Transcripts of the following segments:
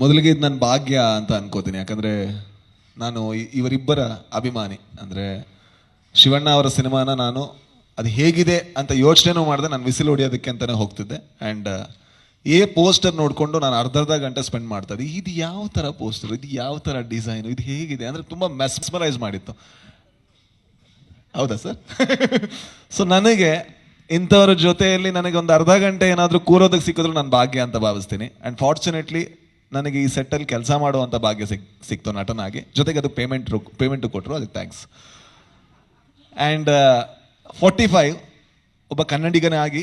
ಮೊದಲಿಗೆ ಇದು ನನ್ನ ಭಾಗ್ಯ ಅಂತ ಅನ್ಕೋತೀನಿ. ಯಾಕಂದ್ರೆ ನಾನು ಇವರಿಬ್ಬರ ಅಭಿಮಾನಿ. ಅಂದ್ರೆ ಶಿವಣ್ಣ ಅವರ ಸಿನಿಮಾನ ನಾನು ಅದು ಹೇಗಿದೆ ಅಂತ ಯೋಚನೆನೂ ಮಾಡಿದೆ, ನಾನು ವಿಸಿಲ್ ಹೊಡಿಯೋದಕ್ಕೆ ಅಂತಾನೆ ಹೋಗ್ತಿದ್ದೆ. ಆ್ಯಂಡ್ ಏ ಪೋಸ್ಟರ್ ನೋಡಿಕೊಂಡು ನಾನು ಅರ್ಧ ಅರ್ಧ ಗಂಟೆ ಸ್ಪೆಂಡ್ ಮಾಡ್ತಾ ಇದ್ದೆ. ಇದು ಯಾವ ಥರ ಪೋಸ್ಟರ್ ಇದು ಯಾವ ಥರ ಡಿಸೈನ್ ಇದು ಹೇಗಿದೆ? ಅಂದರೆ ತುಂಬ ಮೆಸ್ಮರೈಸ್ ಮಾಡಿತ್ತು. ಹೌದಾ ಸರ್? ಸೊ ನನಗೆ ಇಂಥವ್ರ ಜೊತೆಯಲ್ಲಿ ನನಗೆ ಒಂದು ಅರ್ಧ ಗಂಟೆ ಏನಾದರೂ ಕೂರೋದಕ್ಕೆ ಸಿಕ್ಕಿದ್ರು ನಾನು ಭಾಗ್ಯ ಅಂತ ಭಾವಿಸ್ತೀನಿ. ಆ್ಯಂಡ್ ಫಾರ್ಚುನೇಟ್ಲಿ ನನಗೆ ಈ ಸೆಟ್ಟಲ್ಲಿ ಕೆಲಸ ಮಾಡುವಂಥ ಭಾಗ್ಯ ಸಿಕ್, ಸಿಕ್ತು ನಟನಾಗಿ. ಜೊತೆಗೆ ಅದು ಪೇಮೆಂಟ್ ಪೇಮೆಂಟು ಕೊಟ್ಟರು ಅದಕ್ಕೆ ಥ್ಯಾಂಕ್ಸ್ ಆ್ಯಂಡ್ ಫೋರ್ಟಿ ಫೈವ್ ಒಬ್ಬ ಕನ್ನಡಿಗನೇ ಆಗಿ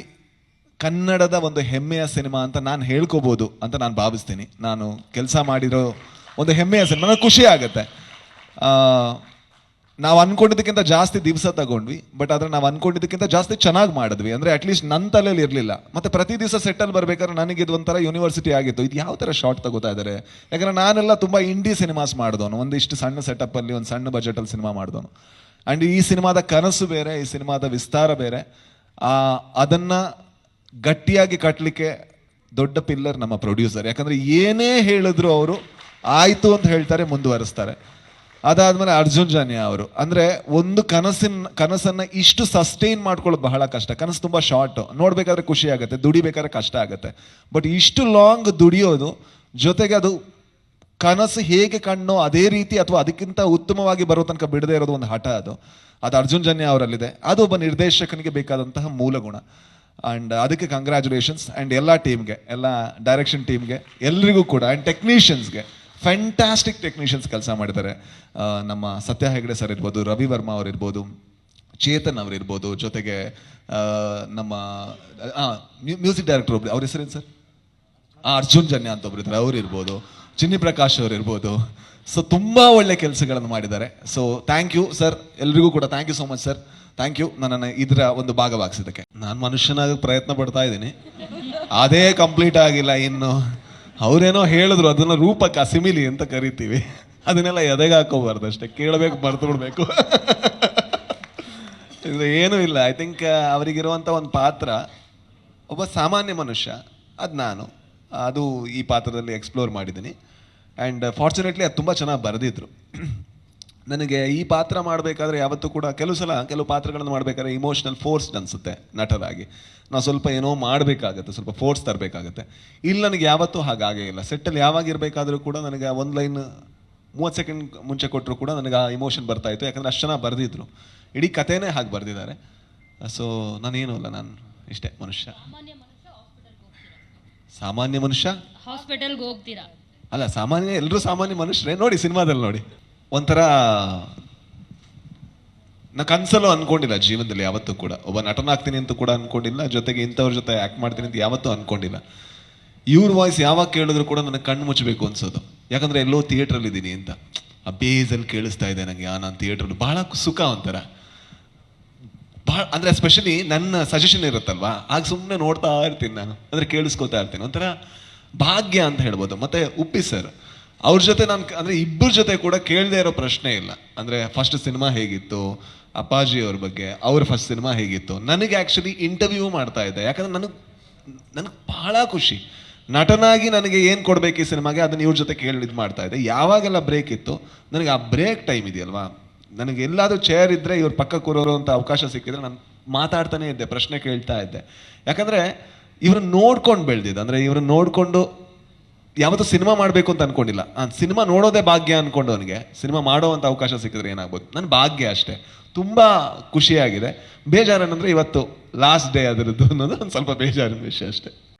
ಕನ್ನಡದ ಒಂದು ಹೆಮ್ಮೆಯ ಸಿನಿಮಾ ಅಂತ ನಾನು ಹೇಳ್ಕೋಬೋದು ಅಂತ ನಾನು ಭಾವಿಸ್ತೀನಿ. ನಾನು ಕೆಲಸ ಮಾಡಿರೋ ಒಂದು ಹೆಮ್ಮೆಯ ಸಿನಿಮಾ ನನಗೆ ಖುಷಿ ಆಗುತ್ತೆ. ನಾವು ಅನ್ಕೊಂಡಿದ್ದಕ್ಕಿಂತ ಜಾಸ್ತಿ ದಿವಸ ತಗೊಂಡ್ವಿ ಬಟ್ ಆದ್ರೆ ನಾವು ಅನ್ಕೊಂಡಿದ್ದಕ್ಕಿಂತ ಜಾಸ್ತಿ ಚೆನ್ನಾಗಿ ಮಾಡಿದ್ವಿ. ಅಂದ್ರೆ ಅಟ್ಲೀಸ್ಟ್ ನನ್ನ ತಲೆಯಲ್ಲಿ ಇರಲಿಲ್ಲ. ಮತ್ತೆ ಪ್ರತಿ ದಿವಸ ಸೆಟ್ಟಲ್ಲಿ ಬರಬೇಕಾದ್ರೆ ನನಗೆ ಇದು ಒಂಥರ ಯೂನಿವರ್ಸಿಟಿ ಆಗಿತ್ತು. ಇದು ಯಾವ ಥರ ಶಾರ್ಟ್ ತಗೋತಾ ಇದ್ದಾರೆ ಯಾಕಂದ್ರೆ ನಾನೆಲ್ಲ ತುಂಬಾ ಇಂಡಿ ಸಿನಿಮಾಸ್ ಮಾಡಿದವನು. ಒಂದಿಷ್ಟು ಸಣ್ಣ ಸೆಟಪ್ ಅಲ್ಲಿ, ಒಂದು ಸಣ್ಣ ಬಜೆಟ್ ಅಲ್ಲಿ ಸಿನಿಮಾ ಮಾಡಿದವನು. ಅಂಡ್ ಈ ಸಿನಿಮಾದ ಕನಸು ಬೇರೆ, ಈ ಸಿನಿಮಾದ ವಿಸ್ತಾರ ಬೇರೆ. ಅದನ್ನ ಗಟ್ಟಿಯಾಗಿ ಕಟ್ಟಲಿಕ್ಕೆ ದೊಡ್ಡ ಪಿಲ್ಲರ್ ನಮ್ಮ ಪ್ರೊಡ್ಯೂಸರ್ ಯಾಕಂದ್ರೆ ಏನೇ ಹೇಳಿದ್ರು ಅವರು, ಆಯಿತು ಅಂತ ಹೇಳ್ತಾರೆ, ಮುಂದುವರಿಸ್ತಾರೆ. ಅದಾದ್ಮೇಲೆ ಅರ್ಜುನ್ ಜನ್ಯ ಅವರು. ಅಂದ್ರೆ ಒಂದು ಕನಸಿನ, ಕನಸನ್ನ ಇಷ್ಟು ಸಸ್ಟೈನ್ ಮಾಡ್ಕೊಳ್ಳೋದು ಬಹಳ ಕಷ್ಟ. ಕನಸು ತುಂಬಾ ಶಾರ್ಟ್ ನೋಡ್ಬೇಕಾದ್ರೆ ಖುಷಿ ಆಗುತ್ತೆ, ದುಡಿಬೇಕಾದ್ರೆ ಕಷ್ಟ ಆಗುತ್ತೆ. ಬಟ್ ಇಷ್ಟು ಲಾಂಗ್ ದುಡಿಯೋದು ಜೊತೆಗೆ ಅದು ಕನಸು ಹೇಗೆ ಕಣ್ಣೋ ಅದೇ ರೀತಿ ಅಥವಾ ಅದಕ್ಕಿಂತ ಉತ್ತಮವಾಗಿ ಬರೋ ತನಕ ಬಿಡದೇ ಇರೋದು ಒಂದು ಹಠ ಅದು. ಅದು ಅರ್ಜುನ್ ಜನ್ಯ ಅವರಲ್ಲಿದೆ. ಅದು ಒಬ್ಬ ನಿರ್ದೇಶಕನಿಗೆ ಬೇಕಾದಂತಹ ಮೂಲ ಗುಣ ಅಂಡ್ ಅದಕ್ಕೆ ಕಂಗ್ರ್ಯಾಚುಲೇಷನ್ಸ್ ಅಂಡ್ ಎಲ್ಲ ಟೀಮ್ಗೆ ಎಲ್ಲ ಡೈರೆಕ್ಷನ್ ಟೀಮ್ಗೆ ಎಲ್ರಿಗೂ ಕೂಡ ಅಂಡ್ ಟೆಕ್ನಿಷಿಯನ್ಸ್ಗೆ ಫ್ಯಾಂಟಾಸ್ಟಿಕ್ ಟೆಕ್ನಿಷಿಯನ್ಸ್ ಕೆಲಸ ಮಾಡಿದ್ದಾರೆ. ನಮ್ಮ ಸತ್ಯ ಹೆಗಡೆ ಸರ್ ಇರ್ಬೋದು, ರವಿ ವರ್ಮಾ ಅವ್ರು ಇರ್ಬೋದು, ಚೇತನ್ ಅವರಿರ್ಬೋದು ಜೊತೆಗೆ ನಮ್ಮ ಮ್ಯೂಸಿಕ್ ಡೈರೆಕ್ಟರ್ ಒಬ್ರು, ಅವ್ರ ಹೆಸರೇನು ಸರ್ ಅರ್ಜುನ್ ಜನ್ಯ ಅಂತ ಒಬ್ರು ಇದ್ದಾರೆ, ಅವ್ರು ಚಿನ್ನಿ ಪ್ರಕಾಶ್ ಅವ್ರು ಇರ್ಬೋದು. ಸೊ ತುಂಬ ಒಳ್ಳೆ ಕೆಲಸಗಳನ್ನು ಮಾಡಿದ್ದಾರೆ. ಸೊ ಥ್ಯಾಂಕ್ ಯು ಸರ್ ಎಲ್ರಿಗೂ ಕೂಡ thank you so much sir thank you ನನ್ನನ್ನು ಇದರ ಒಂದು ಭಾಗವಾಗಿಸಿದ್ದಕ್ಕೆ. ನಾನು ಮನುಷ್ಯನಾಗ ಪ್ರಯತ್ನ ಪಡ್ತಾ ಇದ್ದೀನಿ. ಅದೇ ಕಂಪ್ಲೀಟ್ ಆಗಿಲ್ಲ ಇನ್ನು. ಅವರೇನೋ ಹೇಳಿದ್ರು, ಅದನ್ನ ರೂಪಕ ಅಸಿಮಿಲಿ ಅಂತ ಕರಿತೀವಿ. ಅದನ್ನೆಲ್ಲ ಎದೆಗೆ ಹಾಕೋಬಾರ್ದು ಅಷ್ಟೇ. ಕೇಳಬೇಕು, ಮರ್ತು ಬಿಡ್ಬೇಕು. ಇದು ಏನೂ ಇಲ್ಲ. ಐ ಥಿಂಕ್ ಅವರಿಗಿರುವಂಥ ಒಂದು ಪಾತ್ರ, ಒಬ್ಬ ಸಾಮಾನ್ಯ ಮನುಷ್ಯ, ಅದು ನಾನು. ಅದು ಈ ಪಾತ್ರದಲ್ಲಿ ಎಕ್ಸ್ಪ್ಲೋರ್ ಮಾಡಿದ್ದೀನಿ. ಆ್ಯಂಡ್ ಫಾರ್ಚುನೇಟ್ಲಿ ಅದು ತುಂಬ ಚೆನ್ನಾಗಿ ಬರೆದಿದ್ರು. ನನಗೆ ಈ ಪಾತ್ರ ಮಾಡಬೇಕಾದ್ರೆ ಯಾವತ್ತೂ ಕೂಡ ಕೆಲವು ಸಲ ಕೆಲವು ಪಾತ್ರಗಳನ್ನು ಮಾಡಬೇಕಾದ್ರೆ ಇಮೋಷನಲ್ ಫೋರ್ಸ್ ಅನಿಸುತ್ತೆ ನಟರಾಗಿ. ನಾವು ಸ್ವಲ್ಪ ಏನೋ ಮಾಡಬೇಕಾಗತ್ತೆ ಸ್ವಲ್ಪ ಫೋರ್ಸ್ ತರಬೇಕಾಗತ್ತೆ. ಇಲ್ಲಿ ನನಗೆ ಯಾವತ್ತೂ ಹಾಗಾಗೇ ಇಲ್ಲ. ಸೆಟ್ಟಲ್ಲಿ ಯಾವಾಗ ಇರಬೇಕಾದ್ರೂ ಕೂಡ ನನಗೆ ಒಂದು ಲೈನ್ ಮೂವತ್ತು ಸೆಕೆಂಡ್ ಮುಂಚೆ ಕೊಟ್ಟರು ಕೂಡ ನನಗೆ ಆ ಇಮೋಷನ್ ಬರ್ತಾ ಇತ್ತು. ಯಾಕಂದ್ರೆ ಅಷ್ಟು ಜನ ಬರೆದಿದ್ರು. ಇಡೀ ಕಥೆನೇ ಹಾಗೆ ಬರೆದಿದ್ದಾರೆ. ಸೊ ನಾನೇನು ಅಲ್ಲ ನಾನು ಇಷ್ಟೇ ಮನುಷ್ಯ. ಸಾಮಾನ್ಯ ಮನುಷ್ಯ ಹಾಸ್ಪಿಟಲ್ಗೆ ಹೋಗ್ತೀರಾ? ಅಲ್ಲ ಸಾಮಾನ್ಯ ಎಲ್ಲರೂ ಸಾಮಾನ್ಯ ಮನುಷ್ಯರೇ. ನೋಡಿ ಸಿನಿಮಾದಲ್ಲಿ ನೋಡಿ. ಒಂಥರ ನಾ ಕನ್ಸಲ್ಲೂ ಅನ್ಕೊಂಡಿಲ್ಲ ಜೀವನದಲ್ಲಿ ಯಾವತ್ತೂ ಕೂಡ. ಒಬ್ಬ ನಟನಾಗ್ತೀನಿ ಅಂತ ಕೂಡ ಅನ್ಕೊಂಡಿಲ್ಲ, ಜೊತೆಗೆ ಇಂಥವ್ರ ಜೊತೆ ಆ್ಯಕ್ಟ್ ಮಾಡ್ತೀನಿ ಅಂತ ಯಾವತ್ತೂ ಅನ್ಕೊಂಡಿಲ್ಲ. ಇವ್ರ ವಾಯ್ಸ್ ಯಾವಾಗ ಕೇಳಿದ್ರು ಕೂಡ ನನಗೆ ಕಣ್ಣು ಮುಚ್ಚಬೇಕು ಅನ್ಸೋದು. ಯಾಕಂದ್ರೆ ಎಲ್ಲೋ ಥಿಯೇಟ್ರಲ್ಲಿ ಇದ್ದೀನಿ ಅಂತ. ಆ ಬೇಸಲ್ಲಿ ಕೇಳಿಸ್ತಾ ಇದೆ ನನಗೆ ಆ ನಾನು ಥಿಯೇಟ್ರಲ್ಲಿ ಭಾಳ ಸುಖ ಒಂಥರ. ಭಾಳ ಅಂದ್ರೆ ಸ್ಪೆಷಲಿ ನನ್ನ ಸಜೆಷನ್ ಇರುತ್ತಲ್ವಾ? ಆಗ ಸುಮ್ಮನೆ ನೋಡ್ತಾ ಇರ್ತೀನಿ ನಾನು. ಅಂದ್ರೆ ಕೇಳಿಸ್ಕೊತಾ ಇರ್ತೀನಿ. ಒಂಥರ ಭಾಗ್ಯ ಅಂತ ಹೇಳ್ಬೋದು. ಮತ್ತೆ ಉಪ್ಪಿ ಸರ್ ಅವ್ರ ಜೊತೆ ನಾನು ಅಂದರೆ ಇಬ್ಬರ ಜೊತೆ ಕೂಡ ಕೇಳದೇ ಇರೋ ಪ್ರಶ್ನೆ ಇಲ್ಲ. ಅಂದರೆ ಫಸ್ಟ್ ಸಿನಿಮಾ ಹೇಗಿತ್ತು, ಅಪ್ಪಾಜಿ ಅವ್ರ ಬಗ್ಗೆ, ಅವ್ರ ಫಸ್ಟ್ ಸಿನಿಮಾ ಹೇಗಿತ್ತು, ನನಗೆ ಆ್ಯಕ್ಚುಲಿ ಇಂಟರ್ವ್ಯೂ ಮಾಡ್ತಾ ಇದ್ದೆ. ಯಾಕಂದ್ರೆ ನನಗೆ ನನಗೆ ಬಹಳ ಖುಷಿ. ನಟನಾಗಿ ನನಗೆ ಏನು ಕೊಡಬೇಕು ಈ ಸಿನಿಮಾಗೆ ಅದನ್ನು ಇವ್ರ ಜೊತೆ ಕೇಳಿ ಇದು ಮಾಡ್ತಾ ಇದ್ದೆ. ಯಾವಾಗೆಲ್ಲ ಬ್ರೇಕ್ ಇತ್ತು, ನನಗೆ ಆ ಬ್ರೇಕ್ ಟೈಮ್ ಇದೆಯಲ್ವಾ? ನನಗೆ ಎಲ್ಲಾದರೂ ಚೇರ್ ಇದ್ದರೆ ಇವ್ರ ಪಕ್ಕ ಕೂರೋರು ಅಂತ ಅವಕಾಶ ಸಿಕ್ಕಿದ್ರೆ ನಾನು ಮಾತಾಡ್ತಾನೆ ಇದ್ದೆ, ಪ್ರಶ್ನೆ ಕೇಳ್ತಾ ಇದ್ದೆ. ಯಾಕಂದರೆ ಇವ್ರನ್ನ ನೋಡ್ಕೊಂಡು ಬೆಳೆದಿದ್ದು, ಅಂದರೆ ಇವ್ರನ್ನ ನೋಡ್ಕೊಂಡು ಯಾವತ್ತೂ ಸಿನಿಮಾ ಮಾಡಬೇಕು ಅಂತ ಅನ್ಕೊಂಡಿಲ್ಲ. ನಾನು ಸಿನಿಮಾ ನೋಡೋದೇ ಭಾಗ್ಯ ಅನ್ಕೊಂಡು ಅವನಿಗೆ. ಸಿನಿಮಾ ಮಾಡೋ ಅವಕಾಶ ಸಿಕ್ಕಿದ್ರೆ ಏನಾಗ್ಬೋದು? ನನ್ನ ಭಾಗ್ಯ ಅಷ್ಟೇ. ತುಂಬಾ ಖುಷಿಯಾಗಿದೆ. ಬೇಜಾರೇನಂದ್ರೆ ಇವತ್ತು ಲಾಸ್ಟ್ ಡೇ ಅದರದ್ದು ಅನ್ನೋದು ಒಂದು ಸ್ವಲ್ಪ ಬೇಜಾರಿನ ವಿಷಯ ಅಷ್ಟೇ.